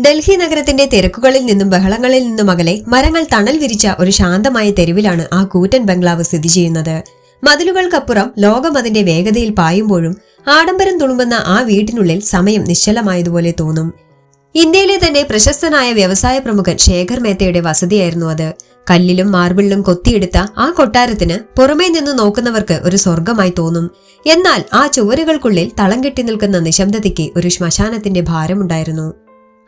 ഡൽഹി നഗരത്തിന്റെ തിരക്കുകളിൽ നിന്നും ബഹളങ്ങളിൽ നിന്നും അകലെ മരങ്ങൾ തണൽ വിരിച്ച ഒരു ശാന്തമായ തെരുവിലാണ് ആ കൂറ്റൻ ബംഗ്ലാവ് സ്ഥിതി ചെയ്യുന്നത്. മതിലുകൾക്കപ്പുറം ലോകം അതിന്റെ വേഗതയിൽ പായുമ്പോഴും ആഡംബരം തുളുമ്പുന്ന ആ വീട്ടിനുള്ളിൽ സമയം നിശ്ചലമായതുപോലെ തോന്നും. ഇന്ത്യയിലെ തന്നെ പ്രശസ്തനായ വ്യവസായ പ്രമുഖൻ ശേഖർ മേത്തയുടെ വസതിയായിരുന്നു അത്. കല്ലിലും മാർബിളിലും കൊത്തിയെടുത്ത ആ കൊട്ടാരത്തിന് പുറമേ നിന്ന് നോക്കുന്നവർക്ക് ഒരു സ്വർഗമായി തോന്നും. എന്നാൽ ആ ചുവരുകൾക്കുള്ളിൽ തളം കെട്ടി നിൽക്കുന്ന നിശബ്ദതയ്ക്ക് ഒരു ശ്മശാനത്തിന്റെ ഭാരമുണ്ടായിരുന്നു.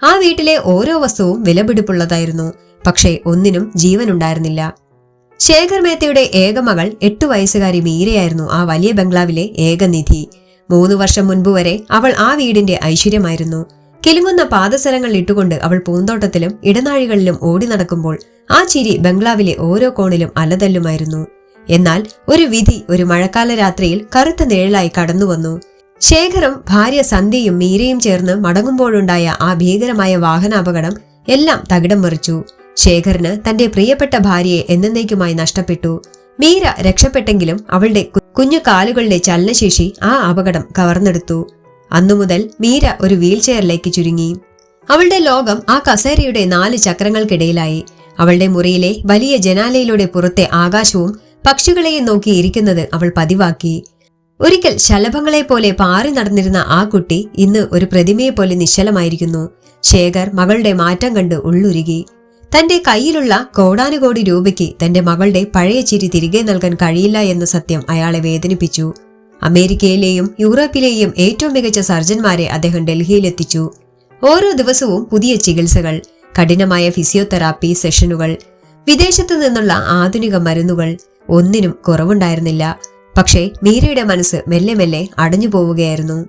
ആ വീട്ടിലെ ഓരോ വസ്തുവും വിലപിടിപ്പുള്ളതായിരുന്നു. പക്ഷേ ഒന്നിനും ജീവനുണ്ടായിരുന്നില്ല. ശേഖർ മേത്തയുടെ ഏക മകൾ എട്ടു വയസ്സുകാരി മീരയായിരുന്നു ആ വലിയ ബംഗ്ലാവിലെ ഏകനിധി. മൂന്നു വർഷം മുൻപ് വരെ അവൾ ആ വീടിന്റെ ഐശ്വര്യമായിരുന്നു. കിലുങ്ങുന്ന പാദസരങ്ങൾ ഇട്ടുകൊണ്ട് അവൾ പൂന്തോട്ടത്തിലും ഇടനാഴികളിലും ഓടി നടക്കുമ്പോൾ ആ ചിരി ബംഗ്ലാവിലെ ഓരോ കോണിലും അലതല്ലുമായിരുന്നു. എന്നാൽ ഒരു വിധി ഒരു മഴക്കാല രാത്രിയിൽ കറുത്ത നിഴലായി കടന്നുവന്നു. ശേഖറും ഭാര്യ സന്ധ്യയും മീരയും ചേർന്ന് മടങ്ങുമ്പോഴുണ്ടായ ആ ഭീകരമായ വാഹനാപകടം എല്ലാം തകിടം മറിച്ചു. ശേഖറിന് തന്റെ പ്രിയപ്പെട്ട ഭാര്യയെ എന്നേക്കുമായി നഷ്ടപ്പെട്ടു. മീര രക്ഷപ്പെട്ടെങ്കിലും അവളുടെ കുഞ്ഞു കാലുകളുടെ ചലനശേഷി ആ അപകടം കവർന്നെടുത്തു. അന്നുമുതൽ മീര ഒരു വീൽചെയറിലേക്ക് ചുരുങ്ങി. അവളുടെ ലോകം ആ കസേരയുടെ നാല് ചക്രങ്ങൾക്കിടയിലായി. അവളുടെ മുറിയിലെ വലിയ ജനാലയിലൂടെ പുറത്തെ ആകാശവും പക്ഷികളെയും നോക്കി ഇരിക്കുന്നത് അവൾ പതിവാക്കി. ഒരിക്കൽ ശലഭങ്ങളെ പോലെ പാറി നടന്നിരുന്ന ആ കുട്ടി ഇന്ന് ഒരു പ്രതിമയെ പോലെ നിശ്ചലമായിരിക്കുന്നു. ശേഖർ മകളുടെ മാറ്റം കണ്ട് ഉള്ളുരുകി. തന്റെ കയ്യിലുള്ള കോടാനുകോടി രൂപയ്ക്ക് തന്റെ മകളുടെ പഴയ ചിരി തിരികെ നൽകാൻ കഴിയില്ല എന്ന സത്യം അയാളെ വേദനിപ്പിച്ചു. അമേരിക്കയിലെയും യൂറോപ്പിലെയും ഏറ്റവും മികച്ച സർജന്മാരെ അദ്ദേഹം ഡൽഹിയിലെത്തിച്ചു. ഓരോ ദിവസവും പുതിയ ചികിത്സകൾ കഠിനമായ ഫിസിയോതെറാപ്പി സെഷനുകൾ വിദേശത്തു നിന്നുള്ള ആധുനിക മരുന്നുകൾ ഒന്നിനും കുറവുണ്ടായിരുന്നില്ല. പക്ഷേ മീരയുടെ മനസ്സ് മെല്ലെ മെല്ലെ അടഞ്ഞു പോവുകയായിരുന്നു.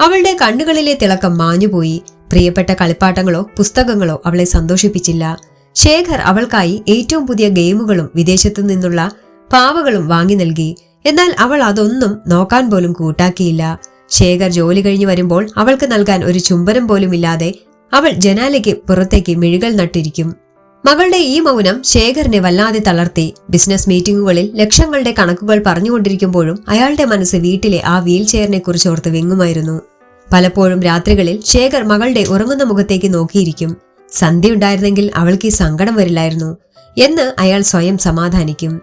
അവളുടെ കണ്ണുകളിലെ തിളക്കം മാഞ്ഞുപോയി. പ്രിയപ്പെട്ട കളിപ്പാട്ടങ്ങളോ പുസ്തകങ്ങളോ അവളെ സന്തോഷിപ്പിച്ചില്ല. ശേഖർ അവൾക്കായി ഏറ്റവും പുതിയ ഗെയിമുകളും വിദേശത്തു നിന്നുള്ള പാവകളും വാങ്ങി നൽകി. എന്നാൽ അവൾ അതൊന്നും നോക്കാൻ പോലും കൂട്ടാക്കിയില്ല. ശേഖർ ജോലി കഴിഞ്ഞു വരുമ്പോൾ അവൾക്ക് നൽകാൻ ഒരു ചുംബനം പോലും ഇല്ലാതെ അവൾ ജനാലയ്ക്ക് പുറത്തേക്ക് മിഴികൾ നട്ടിരിക്കും. മകളുടെ ഈ മൗനം ശേഖറിനെ വല്ലാതെ തളർത്തി. ബിസിനസ് മീറ്റിംഗുകളിൽ ലക്ഷങ്ങളുടെ കണക്കുകൾ പറഞ്ഞുകൊണ്ടിരിക്കുമ്പോഴും അയാളുടെ മനസ്സ് വീട്ടിലെ ആ വീൽ ചെയറിനെ കുറിച്ച് ഓർത്ത് വെങ്ങുമായിരുന്നു. പലപ്പോഴും രാത്രികളിൽ ശേഖർ മകളുടെ ഉറങ്ങുന്ന മുഖത്തേക്ക് നോക്കിയിരിക്കും. സന്ധ്യ ഉണ്ടായിരുന്നെങ്കിൽ അവൾക്ക് ഈ സങ്കടം വരില്ലായിരുന്നു എന്ന് അയാൾ സ്വയം സമാധാനിക്കും.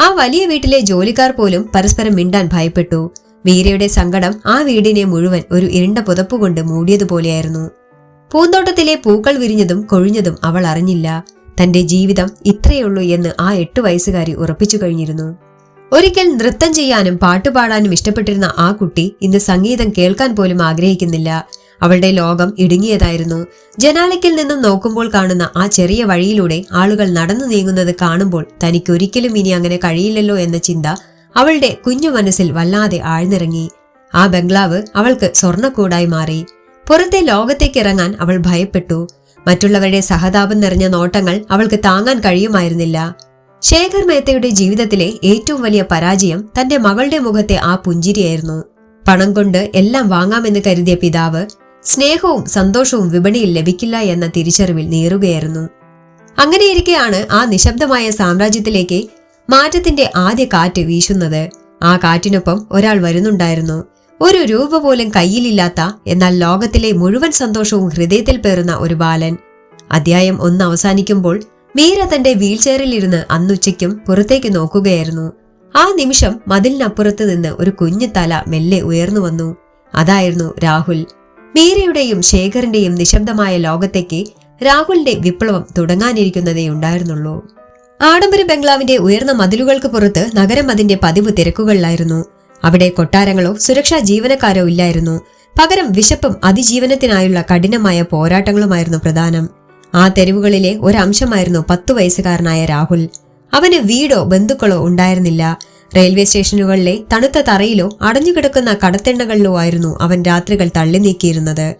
ആ വലിയ വീട്ടിലെ ജോലിക്കാർ പോലും പരസ്പരം മിണ്ടാൻ ഭയപ്പെട്ടു. വീരയുടെ സങ്കടം ആ വീടിനെ മുഴുവൻ ഒരു ഇരുണ്ട പുതപ്പുകൊണ്ട് മൂടിയതുപോലെയായിരുന്നു. പൂന്തോട്ടത്തിലെ പൂക്കൾ വിരിഞ്ഞതും കൊഴിഞ്ഞതും അവൾ അറിഞ്ഞില്ല. തന്റെ ജീവിതം ഇത്രയുള്ളൂ എന്ന് ആ എട്ട് വയസ്സുകാരി ഉറപ്പിച്ചു കഴിഞ്ഞിരുന്നു. ഒരിക്കൽ നൃത്തം ചെയ്യാനും പാട്ടുപാടാനും ഇഷ്ടപ്പെട്ടിരുന്ന ആ കുട്ടി ഇന്ന് സംഗീതം കേൾക്കാൻ പോലും ആഗ്രഹിക്കുന്നില്ല. അവളുടെ ലോകം ഇടുങ്ങിയതായിരുന്നു. ജനാലയ്ക്കിൽ നിന്നും നോക്കുമ്പോൾ കാണുന്ന ആ ചെറിയ വഴിയിലൂടെ ആളുകൾ നടന്നു നീങ്ങുന്നത് കാണുമ്പോൾ തനിക്കൊരിക്കലും ഇനി അങ്ങനെ കഴിയില്ലല്ലോ എന്ന ചിന്ത അവളുടെ കുഞ്ഞു മനസ്സിൽ വല്ലാതെ ആഴ്ന്നിറങ്ങി. ആ ബംഗ്ലാവ് അവൾക്ക് സ്വർണക്കൂടായി മാറി. പുറത്തെ ലോകത്തേക്ക് ഇറങ്ങാൻ അവൾ ഭയപ്പെട്ടു. മറ്റുള്ളവരുടെ സഹതാപം നിറഞ്ഞ നോട്ടങ്ങൾ അവൾക്ക് താങ്ങാൻ കഴിയുമായിരുന്നില്ല. ശേഖർ മേത്തയുടെ ജീവിതത്തിലെ ഏറ്റവും വലിയ പരാജയം തന്റെ മകളുടെ മുഖത്തെ ആ പുഞ്ചിരിയായിരുന്നു. പണം കൊണ്ട് എല്ലാം വാങ്ങാമെന്ന് കരുതിയ പിതാവ് സ്നേഹവും സന്തോഷവും വിപണിയിൽ ലഭിക്കില്ല എന്ന തിരിച്ചറിവിൽ നീറുകയായിരുന്നു. അങ്ങനെയിരിക്കെയാണ് ആ നിശബ്ദമായ സാമ്രാജ്യത്തിലേക്ക് മാറ്റത്തിന്റെ ആദ്യ കാറ്റ് വീശുന്നത്. ആ കാറ്റിനൊപ്പം ഒരാൾ വരുന്നുണ്ടായിരുന്നു. ഒരു രൂപ പോലും കയ്യിലില്ലാത്ത എന്നാൽ ലോകത്തിലെ മുഴുവൻ സന്തോഷവും ഹൃദയത്തിൽ പേറുന്ന ഒരു ബാലൻ. അധ്യായം ഒന്ന് അവസാനിക്കുമ്പോൾ മീര തന്റെ വീൽചെയറിലിരുന്ന് അന്നുച്ചയ്ക്കും പുറത്തേക്ക് നോക്കുകയായിരുന്നു. ആ നിമിഷം മതിലിനപ്പുറത്ത് നിന്ന് ഒരു കുഞ്ഞു തല മെല്ലെ ഉയർന്നു വന്നു. അതായിരുന്നു രാഹുൽ. മീരയുടെയും ശേഖറിന്റെയും നിശബ്ദമായ ലോകത്തേക്ക് രാഹുലിന്റെ വിപ്ലവം തുടങ്ങാനിരിക്കുന്നതേ ഉണ്ടായിരുന്നുള്ളൂ. ആഡംബര ബംഗ്ലാവിന്റെ ഉയർന്ന മതിലുകൾക്ക് പുറത്ത് നഗരം അതിന്റെ പതിവ് തിരക്കുകളിലായിരുന്നു. അവിടെ കൊട്ടാരങ്ങളോ സുരക്ഷാ ജീവനക്കാരോ ഇല്ലായിരുന്നു. പകരം വിശപ്പും അതിജീവനത്തിനായുള്ള കഠിനമായ പോരാട്ടങ്ങളുമായിരുന്നു പ്രധാനം. ആ തെരുവുകളിലെ ഒരംശമായിരുന്നു പത്തു വയസ്സുകാരനായ രാഹുൽ. അവന് വീടോ ബന്ധുക്കളോ ഉണ്ടായിരുന്നില്ല. റെയിൽവേ സ്റ്റേഷനുകളിലെ തണുത്ത തറയിലോ അടഞ്ഞുകിടക്കുന്ന കടത്തെണ്ണകളിലോ ആയിരുന്നു അവൻ രാത്രികൾ തള്ളി നീക്കിയിരുന്നത്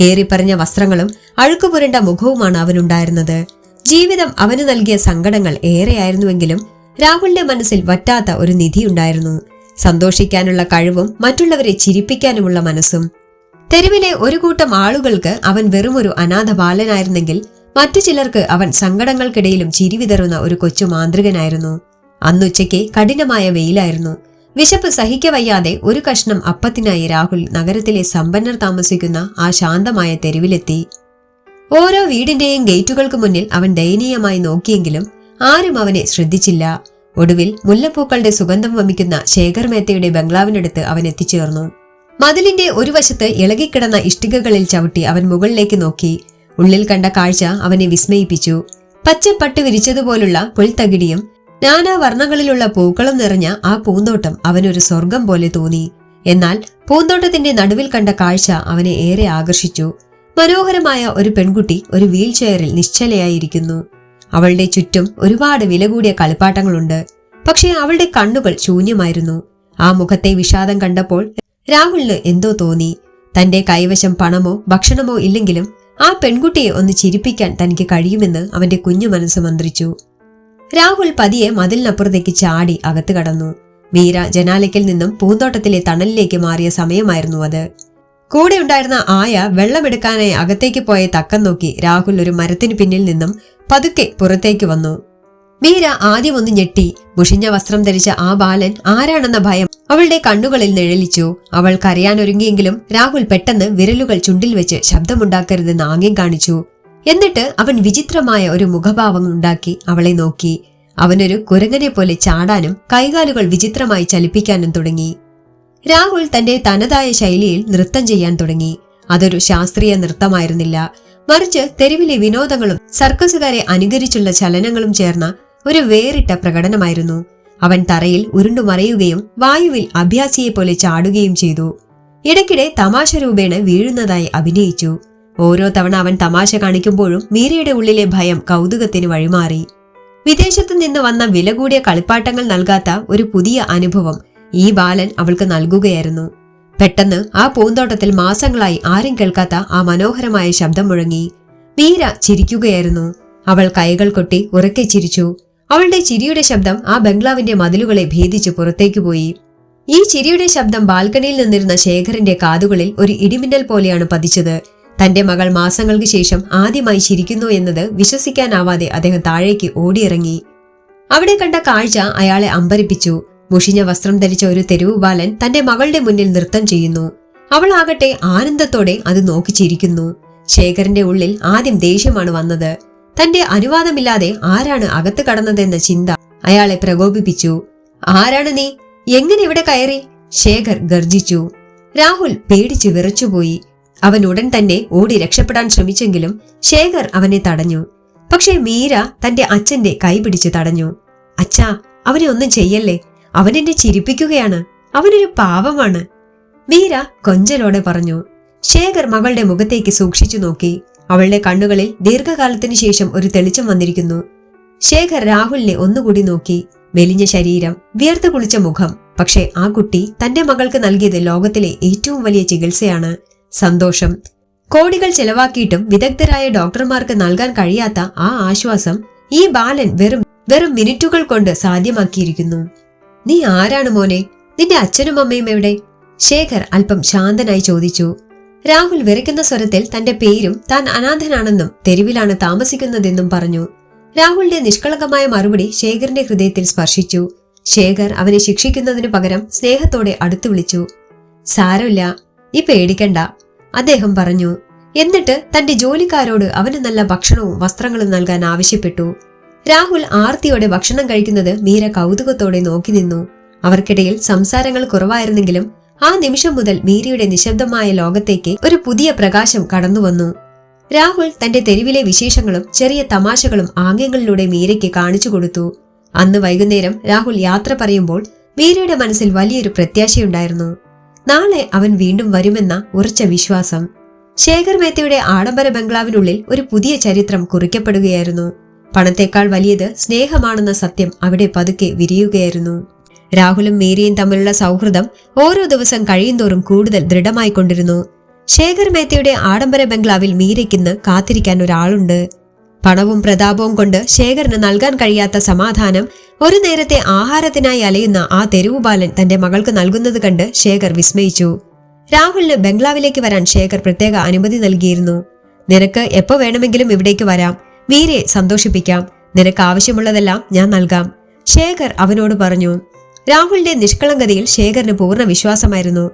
കേറിപ്പറഞ്ഞ വസ്ത്രങ്ങളും അഴുക്കുപുരണ്ട മുഖവുമാണ് അവനുണ്ടായിരുന്നത്. ജീവിതം അവന് നൽകിയ സങ്കടങ്ങൾ ഏറെയായിരുന്നുവെങ്കിലും രാഹുലിന്റെ മനസ്സിൽ വറ്റാത്ത ഒരു നിധിയുണ്ടായിരുന്നു. സന്തോഷിക്കാനുള്ള കഴിവും മറ്റുള്ളവരെ ചിരിപ്പിക്കാനുമുള്ള മനസ്സും. തെരുവിലെ ഒരു കൂട്ടം ആളുകൾക്ക് അവൻ വെറുമൊരു അനാഥ ബാലനായിരുന്നെങ്കിൽ മറ്റു ചിലർക്ക് അവൻ സങ്കടങ്ങൾക്കിടയിലും ചിരിവിതറുന്ന ഒരു കൊച്ചു മാന്ത്രികനായിരുന്നു. അന്നുച്ചയ്ക്ക് കഠിനമായ വെയിലായിരുന്നു. വിശപ്പ് സഹിക്കവയ്യാതെ ഒരു കഷ്ണം അപ്പത്തിനായി രാഹുൽ നഗരത്തിലെ സമ്പന്നർ താമസിക്കുന്ന ആ ശാന്തമായ തെരുവിലെത്തി. ഓരോ വീടിന്റെയും ഗേറ്റുകൾക്ക് മുന്നിൽ അവൻ ദയനീയമായി നോക്കിയെങ്കിലും ആരും അവനെ ശ്രദ്ധിച്ചില്ല. ഒടുവിൽ മുല്ലപ്പൂക്കളുടെ സുഗന്ധം വമിക്കുന്ന ശേഖർ മേത്തയുടെ ബംഗ്ലാവിനടുത്ത് അവൻ എത്തിച്ചേർന്നു. മതിലിന്റെ ഒരു വശത്ത് ഇളകിക്കിടന്ന ഇഷ്ടികകളിൽ ചവിട്ടി അവൻ മുകളിലേക്ക് നോക്കി. ഉള്ളിൽ കണ്ട കാഴ്ച അവനെ വിസ്മയിപ്പിച്ചു. പച്ച പട്ട് വിരിച്ചതുപോലുള്ള പുൽത്തകിടിയും നാനാ വർണങ്ങളിലുള്ള പൂക്കളും നിറഞ്ഞ ആ പൂന്തോട്ടം അവനൊരു സ്വർഗം പോലെ തോന്നി. എന്നാൽ പൂന്തോട്ടത്തിന്റെ നടുവിൽ കണ്ട കാഴ്ച അവനെ ഏറെ ആകർഷിച്ചു. മനോഹരമായ ഒരു പെൺകുട്ടി ഒരു വീൽ ചെയറിൽ നിശ്ചലയായിരിക്കുന്നു. അവളുടെ ചുറ്റും ഒരുപാട് വില കൂടിയ കളിപ്പാട്ടങ്ങളുണ്ട്. പക്ഷേ അവളുടെ കണ്ണുകൾ ശൂന്യമായിരുന്നു. ആ മുഖത്തെ വിഷാദം കണ്ടപ്പോൾ രാഹുലിന് എന്തോ തോന്നി. തന്റെ കൈവശം പണമോ ഭക്ഷണമോ ഇല്ലെങ്കിലും ആ പെൺകുട്ടിയെ ഒന്ന് ചിരിപ്പിക്കാൻ തനിക്ക് കഴിയുമെന്ന് അവന്റെ കുഞ്ഞു മനസ്സ് മന്ത്രിച്ചു. രാഹുൽ പതിയെ മതിലിനപ്പുറത്തേക്ക് ചാടി അകത്ത് കടന്നു. മീര ജനാലയ്ക്കൽ നിന്നും പൂന്തോട്ടത്തിലെ തണലിലേക്ക് മാറിയ സമയമായിരുന്നു അത്. കൂടെ ഉണ്ടായിരുന്ന ആയ വെള്ളമെടുക്കാനായി അകത്തേക്ക് പോയ തക്കം നോക്കി രാഹുൽ ഒരു മരത്തിന് പിന്നിൽ നിന്നും പതുക്കെ പുറത്തേക്ക് വന്നു. മീര ആദ്യം ഒന്ന് ഞെട്ടി. മുഷിഞ്ഞ വസ്ത്രം ധരിച്ച ആ ബാലൻ ആരാണെന്ന ഭയം അവളുടെ കണ്ണുകളിൽ നിഴലിച്ചു. അവൾ കരയാനൊരുങ്ങിയെങ്കിലും രാഹുൽ പെട്ടെന്ന് വിരലുകൾ ചുണ്ടിൽ വെച്ച് ശബ്ദമുണ്ടാക്കരുതെന്ന് ആംഗ്യം കാണിച്ചു. എന്നിട്ട് അവൻ വിചിത്രമായ ഒരു മുഖഭാവം ഉണ്ടാക്കി അവളെ നോക്കി. അവനൊരു കുരങ്ങനെ പോലെ ചാടാനും കൈകാലുകൾ വിചിത്രമായി ചലിപ്പിക്കാനും തുടങ്ങി. രാഹുൽ തന്റെ തനതായ ശൈലിയിൽ നൃത്തം ചെയ്യാൻ തുടങ്ങി. അതൊരു ശാസ്ത്രീയ നൃത്തമായിരുന്നില്ല. മറിച്ച് തെരുവിലെ വിനോദങ്ങളും സർക്കസുകാരെ അനുകരിച്ചുള്ള ചലനങ്ങളും ചേർന്ന ഒരു വേറിട്ട പ്രകടനമായിരുന്നു. അവൻ തറയിൽ ഉരുണ്ടുമറയുകയും വായുവിൽ അഭ്യാസിയെ പോലെ ചാടുകയും ചെയ്തു. ഇടയ്ക്കിടെ തമാശ രൂപേണ വീഴുന്നതായി അഭിനയിച്ചു. ഓരോ തവണ അവൻ തമാശ കാണിക്കുമ്പോഴും മീരയുടെ ഉള്ളിലെ ഭയം കൗതുകത്തിന് വഴിമാറി. വിദേശത്തു നിന്ന് വന്ന വില കൂടിയ കളിപ്പാട്ടങ്ങൾ നൽകാത്ത ഒരു പുതിയ അനുഭവം ഈ ബാലൻ അവൾക്ക് നൽകുകയായിരുന്നു. പെട്ടെന്ന് ആ പൂന്തോട്ടത്തിൽ മാസങ്ങളായി ആരും കേൾക്കാത്ത ആ മനോഹരമായ ശബ്ദം മുഴങ്ങി. മീര ചിരിക്കുകയായിരുന്നു. അവൾ കൈകൾ കൊട്ടി ഉറക്കെ ചിരിച്ചു. അവളുടെ ചിരിയുടെ ശബ്ദം ആ ബംഗ്ലാവിന്റെ മതിലുകളെ ഭേദിച്ചു പുറത്തേക്ക് പോയി. ഈ ചിരിയുടെ ശബ്ദം ബാൽക്കണിയിൽ നിന്നിരുന്ന ശേഖറിന്റെ കാതുകളിൽ ഒരു ഇടിമിന്നൽ പോലെയാണ് പതിച്ചത്. തന്റെ മകൾ മാസങ്ങൾക്ക് ശേഷം ആദ്യമായി ചിരിക്കുന്നു എന്നത് വിശ്വസിക്കാനാവാതെ അദ്ദേഹം താഴേക്ക് ഓടിയിറങ്ങി. അവിടെ കണ്ട കാഴ്ച അയാളെ അമ്പരിപ്പിച്ചു. മുഷിഞ്ഞ വസ്ത്രം ധരിച്ച ഒരു തെരുവ് ബാലൻ തന്റെ മകളുടെ മുന്നിൽ നൃത്തം ചെയ്യുന്നു. അവളാകട്ടെ ആനന്ദത്തോടെ അത് നോക്കിച്ചിരിക്കുന്നു ശേഖരന്റെ ഉള്ളിൽ ആദ്യം ദേഷ്യമാണ് വന്നത്. തന്റെ അനുവാദമില്ലാതെ ആരാണ് അകത്ത് കടന്നതെന്ന ചിന്ത അയാളെ പ്രകോപിപ്പിച്ചു. ആരാണ് നീ? എങ്ങനെ ഇവിടെ കയറി? ശേഖർ ഗർജിച്ചു. രാഹുൽ പേടിച്ചു വിറച്ചുപോയി. അവൻ ഉടൻ തന്നെ ഓടി രക്ഷപ്പെടാൻ ശ്രമിച്ചെങ്കിലും ശേഖർ അവനെ തടഞ്ഞു. പക്ഷേ മീര തന്റെ അച്ഛന്റെ കൈ പിടിച്ചു തടഞ്ഞു. അച്ഛാ അവനെ ഒന്നും ചെയ്യല്ലേ? അവൻ എന്നെ ചിരിപ്പിക്കുകയാണ്. അവനൊരു പാവമാണ്. മീര കൊഞ്ചലോടെ പറഞ്ഞു ശേഖർ മകളുടെ മുഖത്തേക്ക് സൂക്ഷിച്ചു നോക്കി. അവളുടെ കണ്ണുകളിൽ ദീർഘകാലത്തിനു ശേഷം ഒരു തെളിച്ചം വന്നിരിക്കുന്നു. ശേഖർ രാഹുലിനെ ഒന്നുകൂടി നോക്കി. മെലിഞ്ഞ ശരീരം വിയർത്ത് കുളിച്ച മുഖം. പക്ഷേ ആ കുട്ടി തന്റെ മകൾക്ക് നൽകിയത് ലോകത്തിലെ ഏറ്റവും വലിയ ചികിത്സയാണ്. സന്തോഷം. കോടികൾ ചെലവാക്കിയിട്ടും വിദഗ്ധരായ ഡോക്ടർമാർക്ക് നൽകാൻ കഴിയാത്ത ആ ആശ്വാസം ഈ ബാലൻ വെറും വെറും മിനിറ്റുകൾ കൊണ്ട് സാധ്യമാക്കിയിരിക്കുന്നു. നീ ആരാണ് മോനെ? നിന്റെ അച്ഛനും അമ്മയും എവിടെ? ശേഖർ അല്പം ശാന്തനായി ചോദിച്ചു. രാഹുൽ വിറയ്ക്കുന്ന സ്വരത്തിൽ തന്റെ പേരും താൻ അനാഥനാണെന്നും തെരുവിലാണ് താമസിക്കുന്നതെന്നും പറഞ്ഞു. രാഹുലിന്റെ നിഷ്കളങ്കമായ മറുപടി ശേഖറിന്റെ ഹൃദയത്തിൽ സ്പർശിച്ചു. ശേഖർ അവനെ ശിക്ഷിക്കുന്നതിനു പകരം സ്നേഹത്തോടെ അടുത്തു വിളിച്ചു. സാരമില്ല ഈ പേടിക്കണ്ട അദ്ദേഹം പറഞ്ഞു. എന്നിട്ട് തന്റെ ജോലിക്കാരോട് അവന് നല്ല ഭക്ഷണവും വസ്ത്രങ്ങളും നൽകാൻ ആവശ്യപ്പെട്ടു. രാഹുൽ ആർത്തിയോടെ ഭക്ഷണം കഴിക്കുന്നത് മീര കൗതുകത്തോടെ നോക്കി നിന്നു. അവർക്കിടയിൽ സംസാരങ്ങൾ കുറവായിരുന്നെങ്കിലും ആ നിമിഷം മുതൽ മീരയുടെ നിശബ്ദമായ ലോകത്തേക്ക് ഒരു പുതിയ പ്രകാശം കടന്നുവന്നു രാഹുൽ തന്റെ തെരുവിലെ വിശേഷങ്ങളും ചെറിയ തമാശകളും ആംഗ്യങ്ങളിലൂടെ മീരയ്ക്ക് കാണിച്ചു കൊടുത്തു. അന്ന് വൈകുന്നേരം രാഹുൽ യാത്ര പറയുമ്പോൾ മീരയുടെ മനസ്സിൽ വലിയൊരു പ്രത്യാശയുണ്ടായിരുന്നു. നാളെ അവൻ വീണ്ടും വരുമെന്ന ഉറച്ച വിശ്വാസം. ശേഖർ മേത്തയുടെ ആഡംബര ബംഗ്ലാവിനുള്ളിൽ ഒരു പുതിയ ചരിത്രം കുറിക്കപ്പെടുകയായിരുന്നു. പണത്തേക്കാൾ വലിയത് സ്നേഹമാണെന്ന സത്യം അവിടെ പതുക്കെ വിരിയുകയായിരുന്നു. രാഹുലും മേരിയും തമ്മിലുള്ള സൗഹൃദം ഓരോ ദിവസം കഴിയുന്തോറും കൂടുതൽ ദൃഢമായിക്കൊണ്ടിരുന്നു. ശേഖർ മേത്തയുടെ ആഡംബര ബംഗ്ലാവിൽ മീരയ്ക്കിന്ന് കാത്തിരിക്കാൻ ഒരാളുണ്ട്. പണവും പ്രതാപവും കൊണ്ട് ശേഖറിന് നൽകാൻ കഴിയാത്ത സമാധാനം ഒരു നേരത്തെ ആഹാരത്തിനായി അലയുന്ന ആ തെരുവുബാലൻ തന്റെ മകൾക്ക് നൽകുന്നത് കണ്ട് ശേഖർ വിസ്മയിച്ചു. രാഹുലിന് ബംഗ്ലാവിലേക്ക് വരാൻ ശേഖർ പ്രത്യേക അനുമതി നൽകിയിരുന്നു. നിനക്ക് എപ്പോ വേണമെങ്കിലും ഇവിടേക്ക് വരാം. മീരയെ സന്തോഷിപ്പിക്കാം. നിനക്ക് ആവശ്യമുള്ളതെല്ലാം ഞാൻ നൽകാം. ശേഖർ അവനോട് പറഞ്ഞു രാഹുലിന്റെ നിഷ്കളങ്കതയിൽ ശേഖറിന് പൂർണ വിശ്വാസമായിരുന്നു.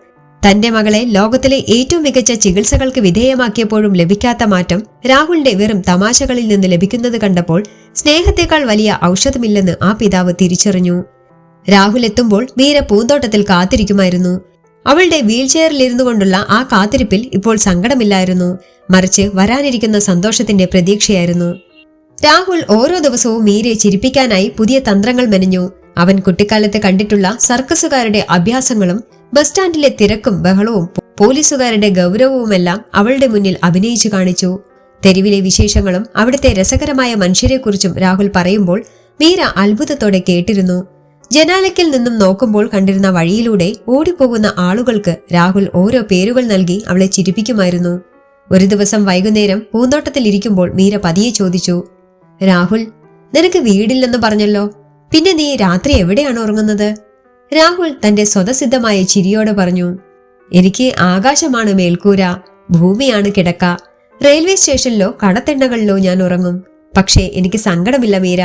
തന്റെ മകളെ ലോകത്തിലെ ഏറ്റവും മികച്ച ചികിത്സകൾക്ക് വിധേയമാക്കിയപ്പോഴും ലഭിക്കാത്ത മാറ്റം രാഹുലിന്റെ വെറും തമാശകളിൽ നിന്ന് ലഭിക്കുന്നത് കണ്ടപ്പോൾ സ്നേഹത്തെക്കാൾ വലിയ ഔഷധമില്ലെന്ന് ആ പിതാവ് തിരിച്ചറിഞ്ഞു. രാഹുൽ എത്തുമ്പോൾ വീര പൂന്തോട്ടത്തിൽ കാത്തിരിക്കുമായിരുന്നു. അവളുടെ വീൽചെയറിൽ ഇരുന്നു കൊണ്ടുള്ള ആ കാത്തിരിപ്പിൽ ഇപ്പോൾ സങ്കടമില്ലായിരുന്നു. മറിച്ച് വരാനിരിക്കുന്ന സന്തോഷത്തിന്റെ പ്രതീക്ഷയായിരുന്നു. രാഹുൽ ഓരോ ദിവസവും മീരയെ ചിരിപ്പിക്കാനായി പുതിയ തന്ത്രങ്ങൾ മെനഞ്ഞു. അവൻ കുട്ടിക്കാലത്ത് കണ്ടിട്ടുള്ള സർക്കസുകാരുടെ അഭ്യാസങ്ങളും ബസ് സ്റ്റാൻഡിലെ തിരക്കും ബഹളവും പോലീസുകാരുടെ ഗൗരവവുമെല്ലാം അവളുടെ മുന്നിൽ അഭിനയിച്ചു കാണിച്ചു. തെരുവിലെ വിശേഷങ്ങളും അവിടുത്തെ രസകരമായ മനുഷ്യരെക്കുറിച്ചും രാഹുൽ പറയുമ്പോൾ മീര അത്ഭുതത്തോടെ കേട്ടിരുന്നു. ജനാലയ്ക്കിൽ നിന്നും നോക്കുമ്പോൾ കണ്ടിരുന്ന വഴിയിലൂടെ ഓടിപ്പോകുന്ന ആളുകൾക്ക് രാഹുൽ ഓരോ പേരുകൾ നൽകി അവളെ ചിരിപ്പിക്കുമായിരുന്നു. ഒരു ദിവസം വൈകുന്നേരം പൂന്തോട്ടത്തിൽ ഇരിക്കുമ്പോൾ മീര പതിയെ ചോദിച്ചു രാഹുൽ നിനക്ക് വീടില്ലെന്ന് പറഞ്ഞല്ലോ. പിന്നെ നീ രാത്രി എവിടെയാണ് ഉറങ്ങുന്നത്? രാഹുൽ തന്റെ സ്വതസിദ്ധമായ ചിരിയോടെ പറഞ്ഞു എനിക്ക് ആകാശമാണ് മേൽക്കൂര ഭൂമിയാണ് കിടക്ക. റെയിൽവേ സ്റ്റേഷനിലോ കടത്തെണ്ണകളിലോ ഞാൻ ഉറങ്ങും. പക്ഷേ എനിക്ക് സങ്കടമില്ല മീര.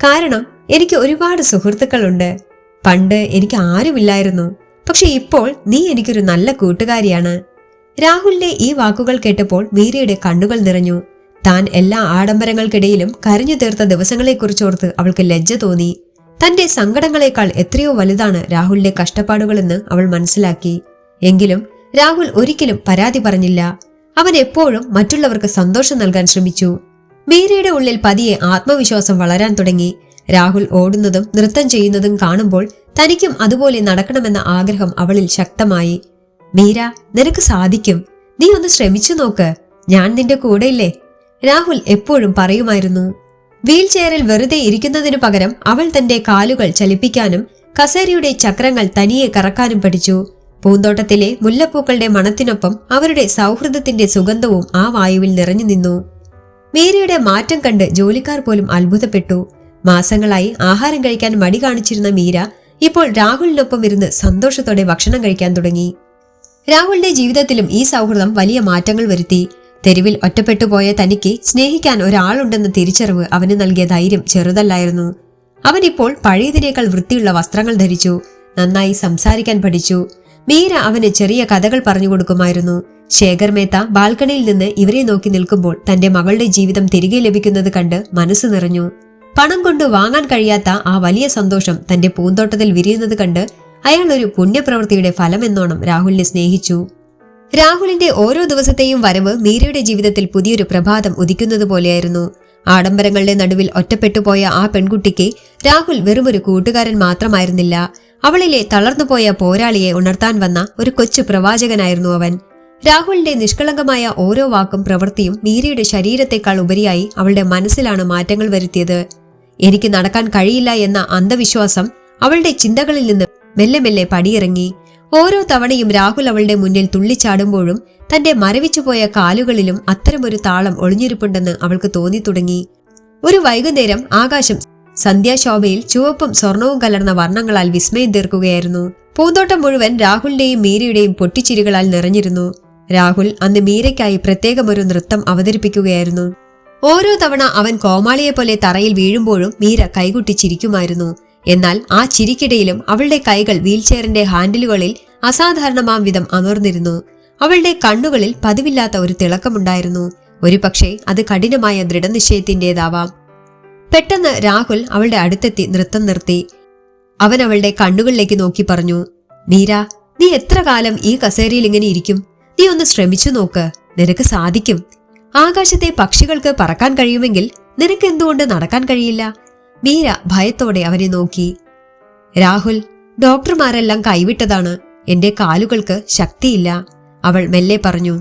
കാരണം എനിക്ക് ഒരുപാട് സുഹൃത്തുക്കളുണ്ട്. പണ്ട് എനിക്ക് ആരുമില്ലായിരുന്നു. പക്ഷെ ഇപ്പോൾ നീ എനിക്കൊരു നല്ല കൂട്ടുകാരിയാണ്. രാഹുലിന്റെ ഈ വാക്കുകൾ കേട്ടപ്പോൾ മീരയുടെ കണ്ണുകൾ നിറഞ്ഞു. താൻ എല്ലാ ആഡംബരങ്ങൾക്കിടയിലും കരഞ്ഞു തീർത്ത ദിവസങ്ങളെക്കുറിച്ചോർത്ത് അവൾക്ക് ലജ്ജ തോന്നി. തന്റെ സങ്കടങ്ങളെക്കാൾ എത്രയോ വലുതാണ് രാഹുലിന്റെ കഷ്ടപ്പാടുകളെന്ന് അവൾ മനസ്സിലാക്കി. എങ്കിലും രാഹുൽ ഒരിക്കലും പരാതി പറഞ്ഞില്ല. അവൻ എപ്പോഴും മറ്റുള്ളവർക്ക് സന്തോഷം നൽകാൻ ശ്രമിച്ചു. മീരയുടെ ഉള്ളിൽ പതിയെ ആത്മവിശ്വാസം വളരാൻ തുടങ്ങി. രാഹുൽ ഓടുന്നതും നൃത്തം ചെയ്യുന്നതും കാണുമ്പോൾ തനിക്കും അതുപോലെ നടക്കണമെന്ന ആഗ്രഹം അവളിൽ ശക്തമായി. മീര നിനക്ക് സാധിക്കും. നീ ഒന്ന് ശ്രമിച്ചു നോക്ക്. ഞാൻ നിന്റെ കൂടെയില്ലേ? രാഹുൽ എപ്പോഴും പറയുമായിരുന്നു. വീൽ ചെയറിൽ വെറുതെ ഇരിക്കുന്നതിനു പകരം അവൾ തന്റെ കാലുകൾ ചലിപ്പിക്കാനും കസേരയുടെ ചക്രങ്ങൾ തനിയെ കറക്കാനും പഠിച്ചു. പൂന്തോട്ടത്തിലെ മുല്ലപ്പൂക്കളുടെ മണത്തിനൊപ്പം അവരുടെ സൗഹൃദത്തിന്റെ സുഗന്ധവും ആ വായുവിൽ നിറഞ്ഞു നിന്നു. മീരയുടെ മാറ്റം കണ്ട് ജോലിക്കാർ പോലും അത്ഭുതപ്പെട്ടു. മാസങ്ങളായി ആഹാരം കഴിക്കാൻ മടി കാണിച്ചിരുന്ന മീര ഇപ്പോൾ രാഹുലിനൊപ്പം ഇരുന്ന് സന്തോഷത്തോടെ ഭക്ഷണം കഴിക്കാൻ തുടങ്ങി. രാഹുലിന്റെ ജീവിതത്തിലും ഈ സൗഹൃദം വലിയ മാറ്റങ്ങൾ വരുത്തി. തെരുവിൽ ഒറ്റപ്പെട്ടുപോയ തനിക്ക് സ്നേഹിക്കാൻ ഒരാളുണ്ടെന്ന തിരിച്ചറിവ് അവന് നൽകിയ ധൈര്യം ചെറുതല്ലായിരുന്നു. അവനിപ്പോൾ പഴയതിനേക്കാൾ വൃത്തിയുള്ള വസ്ത്രങ്ങൾ ധരിച്ചു നന്നായി സംസാരിക്കാൻ പഠിച്ചു. മീര അവന് ചെറിയ കഥകൾ പറഞ്ഞു കൊടുക്കുമായിരുന്നു. ശേഖർ മേത്ത ബാൽക്കണിയിൽ നിന്ന് ഇവരെ നോക്കി നിൽക്കുമ്പോൾ തന്റെ മകളുടെ ജീവിതം തിരികെ ലഭിക്കുന്നത് കണ്ട് മനസ്സ് നിറഞ്ഞു. പണം കൊണ്ട് വാങ്ങാൻ കഴിയാത്ത ആ വലിയ സന്തോഷം തന്റെ പൂന്തോട്ടത്തിൽ വിരിയുന്നത് കണ്ട് അയാൾ ഒരു പുണ്യപ്രവൃത്തിയുടെ ഫലമെന്നോണം രാഹുലിനെ സ്നേഹിച്ചു. രാഹുലിന്റെ ഓരോ ദിവസത്തെയും വരവ് മീരയുടെ ജീവിതത്തിൽ പുതിയൊരു പ്രഭാതം ഉദിക്കുന്നത് പോലെയായിരുന്നു. ആഡംബരങ്ങളുടെ നടുവിൽ ഒറ്റപ്പെട്ടുപോയ ആ പെൺകുട്ടിക്ക് രാഹുൽ വെറുമൊരു കൂട്ടുകാരൻ മാത്രമായിരുന്നില്ല. അവളിലെ തളർന്നുപോയ പോരാളിയെ ഉണർത്താൻ വന്ന ഒരു കൊച്ചു പ്രവാചകനായിരുന്നു അവൻ. രാഹുലിന്റെ നിഷ്കളങ്കമായ ഓരോ വാക്കും പ്രവൃത്തിയും മീരയുടെ ശരീരത്തെക്കാൾ ഉപരിയായി അവളുടെ മനസ്സിലാണ് മാറ്റങ്ങൾ വരുത്തിയത്. എനിക്ക് നടക്കാൻ കഴിയില്ല എന്ന അന്ധവിശ്വാസം അവളുടെ ചിന്തകളിൽ നിന്ന് മെല്ലെ മെല്ലെ പടിയിറങ്ങി. ഓരോ തവണയും രാഹുൽ അവളുടെ മുന്നിൽ തുള്ളിച്ചാടുമ്പോഴും തന്റെ മരവിച്ചുപോയ കാലുകളിലും അത്തരമൊരു താളം ഒളിഞ്ഞിരിപ്പുണ്ടെന്ന് അവൾക്ക് തോന്നി തുടങ്ങി ഒരു വൈകുന്നേരം ആകാശം സന്ധ്യാശോഭയിൽ ചുവപ്പും സ്വർണവും കലർന്ന വർണങ്ങളാൽ വിസ്മയം തീർക്കുകയായിരുന്നു. പൂന്തോട്ടം മുഴുവൻ രാഹുലിന്റെയും മീരയുടെയും പൊട്ടിച്ചിരികളാൽ നിറഞ്ഞിരുന്നു. രാഹുൽ അന്ന് മീരയ്ക്കായി പ്രത്യേകമൊരു നൃത്തം അവതരിപ്പിക്കുകയായിരുന്നു. ഓരോ തവണ അവൻ കോമാളിയെ പോലെ തറയിൽ വീഴുമ്പോഴും മീര കൈകുട്ടി ചിരിക്കുമായിരുന്നു. എന്നാൽ ആ ചിരിക്കിടയിലും അവളുടെ കൈകൾ വീൽചെയറിന്റെ ഹാൻഡിലുകളിൽ അസാധാരണമാം വിധം അമർന്നിരുന്നു. അവളുടെ കണ്ണുകളിൽ പതിവില്ലാത്ത ഒരു തിളക്കമുണ്ടായിരുന്നു. ഒരുപക്ഷെ അത് കഠിനമായ ദൃഢനിശ്ചയത്തിന്റേതാവാം. പെട്ടെന്ന് രാഹുൽ അവളുടെ അടുത്തെത്തി നൃത്തം നിർത്തി. അവൻ അവളുടെ കണ്ണുകളിലേക്ക് നോക്കി പറഞ്ഞു മീര നീ എത്ര കാലം ഈ കസേരയിൽ ഇങ്ങനെ ഇരിക്കും? നീ ഒന്ന് ശ്രമിച്ചു നോക്ക്. നിനക്ക് സാധിക്കും. ആകാശത്തെ പക്ഷികൾക്ക് പറക്കാൻ കഴിയുമെങ്കിൽ നിനക്ക് എന്തുകൊണ്ട് നടക്കാൻ കഴിയില്ല? മീര ഭയത്തോടെ അവനെ നോക്കി. രാഹുൽ ഡോക്ടർമാരെല്ലാം കൈവിട്ടതാണ്. എന്റെ കാലുകൾക്ക് ശക്തിയില്ല. അവൾ മെല്ലെ പറഞ്ഞു.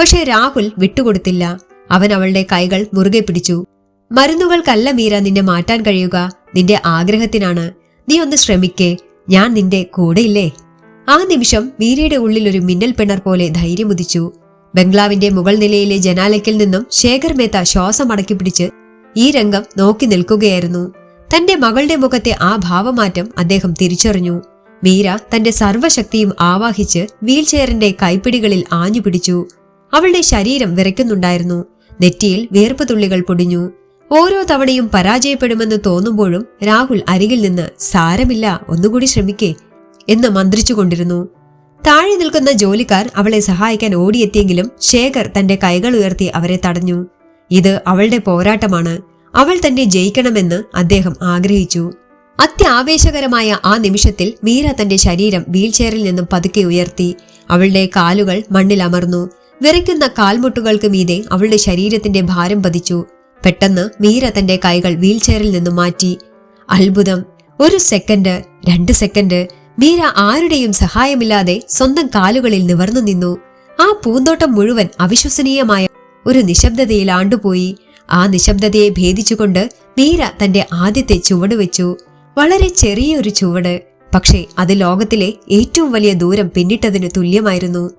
പക്ഷേ രാഹുൽ വിട്ടുകൊടുത്തില്ല. അവൻ അവളുടെ കൈകൾ മുറുകെ പിടിച്ചു. മരുന്നുകൾക്കല്ല മീര നിന്നെ മാറ്റാൻ കഴിയുക. നിന്റെ ആഗ്രഹത്തിനാണ്. നീ ഒന്ന് ശ്രമിക്കേ. ഞാൻ നിന്റെ കൂടെയില്ലേ? ആ നിമിഷം മീരയുടെ ഉള്ളിൽ ഒരു മിന്നൽ പിണർ പോലെ ധൈര്യമുദിച്ചു ബംഗ്ലാവിന്റെ മുകൾ നിലയിലെ ജനാലയ്ക്കിൽ നിന്നും ശേഖർ മേത്ത ശ്വാസം അടക്കി പിടിച്ച് ഈ രംഗം നോക്കി നിൽക്കുകയായിരുന്നു. തന്റെ മകളുടെ മുഖത്തെ ആ ഭാവമാറ്റം അദ്ദേഹം തിരിച്ചറിഞ്ഞു. മീര തന്റെ സർവശക്തിയും ആവാഹിച്ച് വീൽചെയറിന്റെ കൈപ്പിടികളിൽ ആഞ്ഞു പിടിച്ചു അവളുടെ ശരീരം വിറയ്ക്കുന്നുണ്ടായിരുന്നു. നെറ്റിയിൽ വേർപ്പ് തുള്ളികൾ പൊടിഞ്ഞു. ഓരോ തവണയും പരാജയപ്പെടുമെന്ന് തോന്നുമ്പോഴും രാഹുൽ അരികിൽ നിന്ന് സാരമില്ല ഒന്നുകൂടി ശ്രമിക്കേ എന്ന് മന്ത്രിച്ചുകൊണ്ടിരുന്നു. താഴെ നിൽക്കുന്ന ജോലിക്കാർ അവളെ സഹായിക്കാൻ ഓടിയെത്തിയെങ്കിലും ശേഖർ തന്റെ കൈകൾ ഉയർത്തി അവരെ തടഞ്ഞു. ഇത് അവളുടെ പോരാട്ടമാണ്. അവൾ തന്നെ ജയിക്കണമെന്ന് അദ്ദേഹം ആഗ്രഹിച്ചു. അത്യാവേശകരമായ ആ നിമിഷത്തിൽ മീര തന്റെ ശരീരം വീൽചെയറിൽ നിന്നും പതുക്കെ ഉയർത്തി. അവളുടെ കാലുകൾ മണ്ണിൽ അമർന്നു. വിറയ്ക്കുന്ന കാൽമുട്ടുകൾക്ക് മീതെ അവളുടെ ശരീരത്തിന്റെ ഭാരം പതിച്ചു. പെട്ടെന്ന് മീര തന്റെ കൈകൾ വീൽചെയറിൽ നിന്നും മാറ്റി. അത്ഭുതം. ഒരു സെക്കൻഡ് രണ്ട് സെക്കൻഡ് മീര ആരുടെയും സഹായമില്ലാതെ സ്വന്തം കാലുകളിൽ നിവർന്നു നിന്നു. ആ പൂന്തോട്ടം മുഴുവൻ അവിശ്വസനീയമായ ഒരു നിശബ്ദതയിൽ ആണ്ടുപോയി. ആ നിശബ്ദതയെ ഭേദിച്ചുകൊണ്ട് മീര തന്റെ ആദ്യത്തെ ചുവട് വെച്ചു. വളരെ ചെറിയൊരു ചുവട്. പക്ഷേ അത് ലോകത്തിലെ ഏറ്റവും വലിയ ദൂരം പിന്നിട്ടതിന് തുല്യമായിരുന്നു.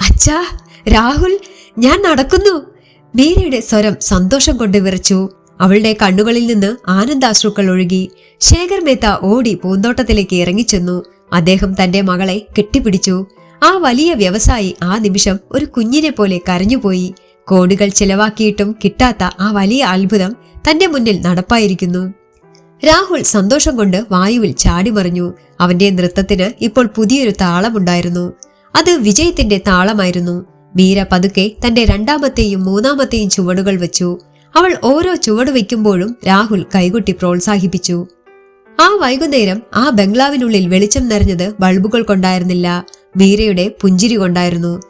അച്ഛാ രാഹുൽ ഞാൻ നടക്കുന്നു. മീരയുടെ സ്വരം സന്തോഷം കൊണ്ട് വിറച്ചു. അവളുടെ കണ്ണുകളിൽ നിന്ന് ആനന്ദാശ്രുക്കൾ ഒഴുകി. ശേഖർ മേത്ത ഓടി പൂന്തോട്ടത്തിലേക്ക് ഇറങ്ങിച്ചെന്നു. അദ്ദേഹം തന്റെ മകളെ കെട്ടിപ്പിടിച്ചു. ആ വലിയ വ്യവസായി ആ നിമിഷം ഒരു കുഞ്ഞിനെ പോലെ കരഞ്ഞുപോയി. കോടികൾ ചിലവാക്കിയിട്ടും കിട്ടാത്ത ആ വലിയ അത്ഭുതം തന്റെ മുന്നിൽ നടപ്പായിരിക്കുന്നു. രാഹുൽ സന്തോഷം കൊണ്ട് വായുവിൽ ചാടിമറിഞ്ഞു അവന്റെ നൃത്തത്തിന് ഇപ്പോൾ പുതിയൊരു താളമുണ്ടായിരുന്നു. അത് വിജയത്തിന്റെ താളമായിരുന്നു. മീര പതുക്കെ തന്റെ രണ്ടാമത്തെയും മൂന്നാമത്തെയും ചുവടുകൾ വെച്ചു. അവൾ ഓരോ ചുവട് വയ്ക്കുമ്പോഴും രാഹുൽ കൈകൊട്ടി പ്രോത്സാഹിപ്പിച്ചു. ആ വൈകുന്നേരം ആ ബംഗ്ലാവിനുള്ളിൽ വെളിച്ചം നിറഞ്ഞത് ബൾബുകൾ കൊണ്ടായിരുന്നില്ല. മീരയുടെ പുഞ്ചിരി കൊണ്ടായിരുന്നു.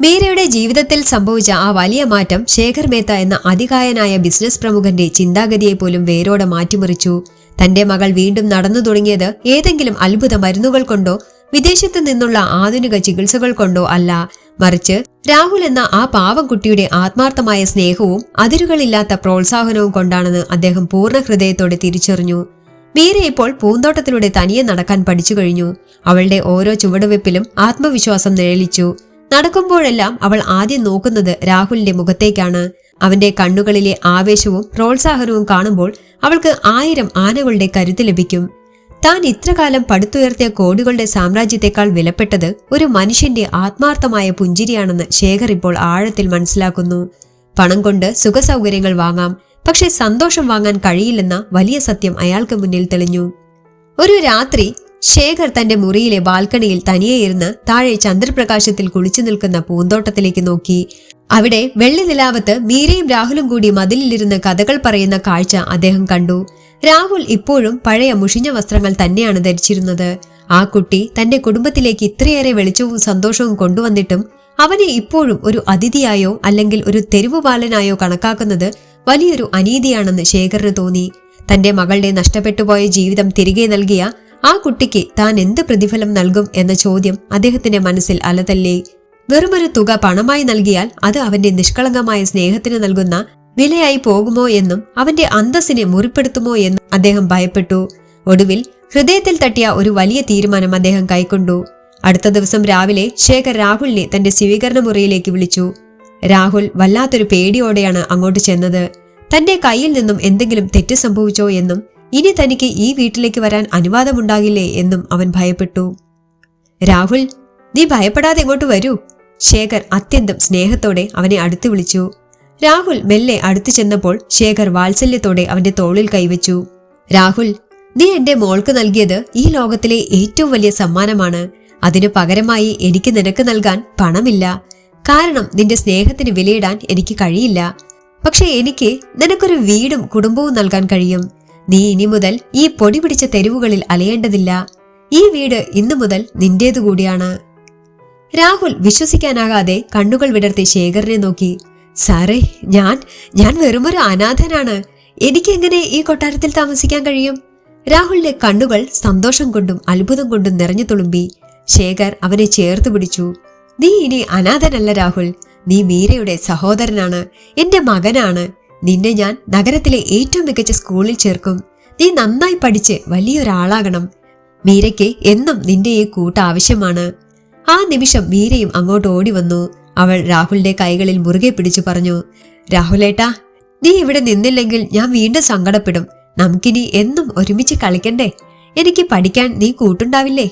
മീരയുടെ ജീവിതത്തിൽ സംഭവിച്ച ആ വലിയ മാറ്റം ശേഖർ മേത്ത എന്ന അതികായനായ ബിസിനസ് പ്രമുഖന്റെ ചിന്താഗതിയെ പോലും വേരോടെ മാറ്റിമറിച്ചു. തന്റെ മകൾ വീണ്ടും നടന്നു തുടങ്ങിയത് ഏതെങ്കിലും അത്ഭുത മരുന്നുകൾ കൊണ്ടോ വിദേശത്തു നിന്നുള്ള ആധുനിക ചികിത്സകൾ കൊണ്ടോ അല്ല. മറിച്ച് രാഹുൽ എന്ന ആ പാവം കുട്ടിയുടെ ആത്മാർത്ഥമായ സ്നേഹവും അതിരുകളില്ലാത്ത പ്രോത്സാഹനവും കൊണ്ടാണെന്ന് അദ്ദേഹം പൂർണ ഹൃദയത്തോടെ തിരിച്ചറിഞ്ഞു. മീര ഇപ്പോൾ പൂന്തോട്ടത്തിലൂടെ തനിയെ നടക്കാൻ പഠിച്ചു കഴിഞ്ഞു. അവളുടെ ഓരോ ചുവടുവെപ്പിലും ആത്മവിശ്വാസം നിഴലിച്ചു. നടക്കുമ്പോഴെല്ലാം അവൾ ആദ്യം നോക്കുന്നത് രാഹുലിന്റെ മുഖത്തേക്കാണ്. അവന്റെ കണ്ണുകളിലെ ആവേശവും പ്രോത്സാഹനവും കാണുമ്പോൾ അവൾക്ക് ആയിരം ആനകളുടെ കരുത്ത് ലഭിക്കും. താൻ ഇത്രകാലം പടുത്തുയർത്തിയ കോടികളുടെ സാമ്രാജ്യത്തെക്കാൾ വിലപ്പെട്ടത് ഒരു മനുഷ്യന്റെ ആത്മാർത്ഥമായ പുഞ്ചിരിയാണെന്ന് ശേഖർ ഇപ്പോൾ ആഴത്തിൽ മനസ്സിലാക്കുന്നു. പണം കൊണ്ട് സുഖസൗകര്യങ്ങൾ വാങ്ങാം പക്ഷെ സന്തോഷം വാങ്ങാൻ കഴിയില്ലെന്ന വലിയ സത്യം അയാൾക്ക് മുന്നിൽ തെളിഞ്ഞു. ഒരു രാത്രി ശേഖർ തന്റെ മുറിയിലെ ബാൽക്കണിയിൽ തനിയെ ഇരുന്ന് താഴെ ചന്ദ്രപ്രകാശത്തിൽ കുളിച്ചു നിൽക്കുന്ന പൂന്തോട്ടത്തിലേക്ക് നോക്കി. അവിടെ വെള്ളി നിലാവത്ത് മീരയും രാഹുലും കൂടി മതിലിലിരുന്ന് കഥകൾ പറയുന്ന കാഴ്ച അദ്ദേഹം കണ്ടു. രാഹുൽ ഇപ്പോഴും പഴയ മുഷിഞ്ഞ വസ്ത്രങ്ങൾ തന്നെയാണ് ധരിച്ചിരുന്നത്. ആ കുട്ടി തന്റെ കുടുംബത്തിലേക്ക് ഇത്രയേറെ വെളിച്ചവും സന്തോഷവും കൊണ്ടുവന്നിട്ടും അവനെ ഇപ്പോഴും ഒരു അതിഥിയായോ അല്ലെങ്കിൽ ഒരു തെരുവുപാലനായോ കണക്കാക്കുന്നത് വലിയൊരു അനീതിയാണെന്ന് ശേഖറിന് തോന്നി. തന്റെ മകളുടെ നഷ്ടപ്പെട്ടുപോയ ജീവിതം തിരികെ നൽകിയ ആ കുട്ടിക്ക് താൻ എന്ത് പ്രതിഫലം നൽകും എന്ന ചോദ്യം അദ്ദേഹത്തിന്റെ മനസ്സിൽ അലതല്ലേ. വെറുമൊരു തുക പണമായി നൽകിയാൽ അത് അവന്റെ നിഷ്കളങ്കമായ സ്നേഹത്തിന് നൽകുന്ന വിലയായി പോകുമോ എന്നും അവന്റെ അന്തസ്സിനെ മുറിപ്പെടുത്തുമോ എന്നും അദ്ദേഹം ഭയപ്പെട്ടു. ഒടുവിൽ ഹൃദയത്തിൽ തട്ടിയ ഒരു വലിയ തീരുമാനം അദ്ദേഹം കൈക്കൊണ്ടു. അടുത്ത ദിവസം രാവിലെ ശേഖർ രാഹുലിനെ തന്റെ സ്വീകരണ മുറിയിലേക്ക് വിളിച്ചു. രാഹുൽ വല്ലാത്തൊരു പേടിയോടെയാണ് അങ്ങോട്ട് ചെന്നത്. തന്റെ കയ്യിൽ നിന്നും എന്തെങ്കിലും തെറ്റ് സംഭവിച്ചോ എന്നും ഇനി തനിക്ക് ഈ വീട്ടിലേക്ക് വരാൻ അനുവാദമുണ്ടാകില്ലേ എന്നും അവൻ ഭയപ്പെട്ടു. രാഹുൽ നീ ഭയപ്പെടാതെ ഇങ്ങോട്ട് വരൂ ശേഖർ അത്യന്തം സ്നേഹത്തോടെ അവനെ അടുത്തു വിളിച്ചു. രാഹുൽ മെല്ലെ അടുത്തു ചെന്നപ്പോൾ ശേഖർ വാത്സല്യത്തോടെ അവന്റെ തോളിൽ കൈവച്ചു. രാഹുൽ നീ എന്റെ മോൾക്ക് നൽകിയത് ഈ ലോകത്തിലെ ഏറ്റവും വലിയ സമ്മാനമാണ്. അതിനു പകരമായി എനിക്ക് നിനക്ക് നൽകാൻ പണമില്ല. കാരണം നിന്റെ സ്നേഹത്തിന് വിലയിടാൻ എനിക്ക് കഴിയില്ല. പക്ഷെ എനിക്ക് നിനക്കൊരു വീടും കുടുംബവും നൽകാൻ കഴിയും. നീ ഇനി മുതൽ ഈ പൊടി പിടിച്ച തെരുവുകളിൽ അലയേണ്ടതില്ല. ഈ വീട് ഇന്നു മുതൽ നിന്റേതു കൂടിയാണ്. രാഹുൽ വിശ്വസിക്കാനാകാതെ കണ്ണുകൾ വിടർത്തി ശേഖറിനെ നോക്കി. സാറേ ഞാൻ ഞാൻ വെറുമൊരു അനാഥനാണ്. എനിക്ക് എങ്ങനെ ഈ കൊട്ടാരത്തിൽ താമസിക്കാൻ കഴിയും? രാഹുലിന്റെ കണ്ണുകൾ സന്തോഷം കൊണ്ടും അത്ഭുതം കൊണ്ടും നിറഞ്ഞു തുളുമ്പി. ശേഖർ അവനെ ചേർത്ത് പിടിച്ചു. നീ ഇനി അനാഥനല്ല രാഹുൽ. നീ മീരയുടെ സഹോദരനാണ്. എന്റെ മകനാണ്. നിന്നെ ഞാൻ നഗരത്തിലെ ഏറ്റവും മികച്ച സ്കൂളിൽ ചേർക്കും. നീ നന്നായി പഠിച്ച് വലിയൊരാളാകണം. മീരയ്ക്ക് എന്നും നിന്റെ ഈ കൂട്ട് ആവശ്യമാണ്. ആ നിമിഷം മീരയും അങ്ങോട്ട് ഓടി വന്നു. അവൾ രാഹുലിന്റെ കൈകളിൽ മുറുകെ പിടിച്ചു പറഞ്ഞു രാഹുലേട്ടാ നീ ഇവിടെ നിന്നില്ലെങ്കിൽ ഞാൻ വീണ്ടും സങ്കടപ്പെടും. നമുക്കിനി എന്നും ഒരുമിച്ച് കളിക്കണ്ടേ? എനിക്ക് പഠിക്കാൻ നീ കൂട്ടുണ്ടാവില്ലേ?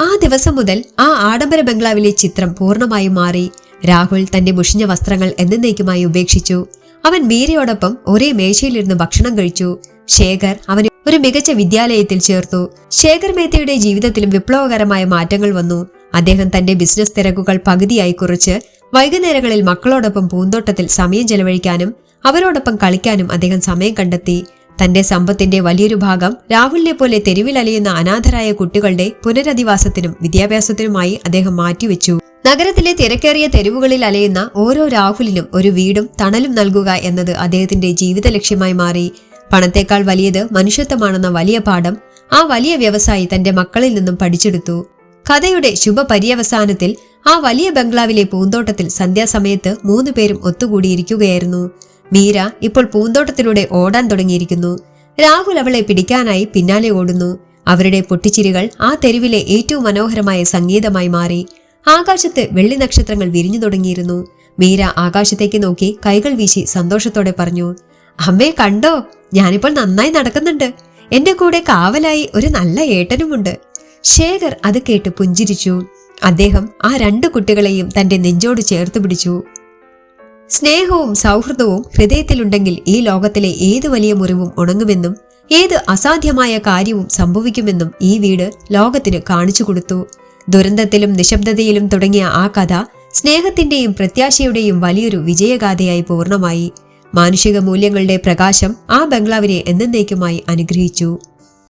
ആ ദിവസം മുതൽ ആ ആഡംബര ബംഗ്ലാവിലെ ചിത്രം പൂർണമായും മാറി. രാഹുൽ തന്റെ മുഷിഞ്ഞ വസ്ത്രങ്ങൾ എന്നേക്കുമായി ഉപേക്ഷിച്ചു. അവൻ മീരയോടൊപ്പം ഒരേ മേശയിലിരുന്ന് ഭക്ഷണം കഴിച്ചു. ശേഖർ അവനെ ഒരു മികച്ച വിദ്യാലയത്തിൽ ചേർത്തു. ശേഖർ മേത്തയുടെ ജീവിതത്തിലും വിപ്ലവകരമായ മാറ്റങ്ങൾ വന്നു. അദ്ദേഹം തന്റെ ബിസിനസ് തിരക്കുകൾ പകുതിയായി കുറിച്ച് വൈകുന്നേരങ്ങളിൽ മക്കളോടൊപ്പം പൂന്തോട്ടത്തിൽ സമയം ചെലവഴിക്കാനും അവരോടൊപ്പം കളിക്കാനും അദ്ദേഹം സമയം കണ്ടെത്തി. തന്റെ സമ്പത്തിന്റെ വലിയൊരു ഭാഗം രാഹുലിനെ പോലെ തെരുവിൽ അലയുന്ന അനാഥരായ കുട്ടികളുടെ പുനരധിവാസത്തിനും വിദ്യാഭ്യാസത്തിനുമായി അദ്ദേഹം മാറ്റിവെച്ചു. നഗരത്തിലെ തിരക്കേറിയ തെരുവുകളിൽ അലയുന്ന ഓരോ രാഹുലിനും ഒരു വീടും തണലും നൽകുക എന്നത് അദ്ദേഹത്തിന്റെ ജീവിത ലക്ഷ്യമായി മാറി. പണത്തേക്കാൾ വലിയത് മനുഷ്യത്വമാണെന്ന വലിയ പാഠം ആ വലിയ വ്യവസായി തന്റെ മക്കളിൽ നിന്നും പഠിച്ചെടുത്തു. കഥയുടെ ശുഭപര്യവസാനത്തിൽ ആ വലിയ ബംഗ്ലാവിലെ പൂന്തോട്ടത്തിൽ സന്ധ്യാസമയത്ത് മൂന്നുപേരും ഒത്തുകൂടിയിരിക്കുകയായിരുന്നു. മീര ഇപ്പോൾ പൂന്തോട്ടത്തിലൂടെ ഓടാൻ തുടങ്ങിയിരിക്കുന്നു. രാഹുൽ അവളെ പിടിക്കാനായി പിന്നാലെ ഓടുന്നു. അവരുടെ പൊട്ടിച്ചിരികൾ ആ തെരുവിലെ ഏറ്റവും മനോഹരമായ സംഗീതമായി മാറി. ആകാശത്ത് വെള്ളി നക്ഷത്രങ്ങൾ വിരിഞ്ഞു തുടങ്ങിയിരുന്നു. മീര ആകാശത്തേക്ക് നോക്കി കൈകൾ വീശി സന്തോഷത്തോടെ പറഞ്ഞു അമ്മേ കണ്ടോ? ഞാനിപ്പോൾ നന്നായി നടക്കുന്നുണ്ട്. എന്റെ കൂടെ കാവലായി ഒരു നല്ല ഏട്ടനുമുണ്ട്. ശേഖർ അത് കേട്ട് പുഞ്ചിരിച്ചു. അദ്ദേഹം ആ രണ്ട് കുട്ടികളെയും തന്റെ നെഞ്ചോട് ചേർത്ത് പിടിച്ചു. സ്നേഹവും സൗഹൃദവും ഹൃദയത്തിലുണ്ടെങ്കിൽ ഈ ലോകത്തിലെ ഏത് വലിയ മുറിവും ഉണങ്ങുമെന്നും ഏത് അസാധ്യമായ കാര്യവും സംഭവിക്കുമെന്നും ഈ വീട് ലോകത്തിന് കാണിച്ചു കൊടുത്തു. ദുരന്തത്തിലും നിശബ്ദതയിലും തുടങ്ങിയ ആ കഥ സ്നേഹത്തിന്റെയും പ്രത്യാശയുടെയും വലിയൊരു വിജയഗാഥയായി പൂർണമായി. മാനുഷിക മൂല്യങ്ങളുടെ പ്രകാശം ആ ബംഗ്ലാവിനെ എന്നേക്കുമായി അനുഗ്രഹിച്ചു.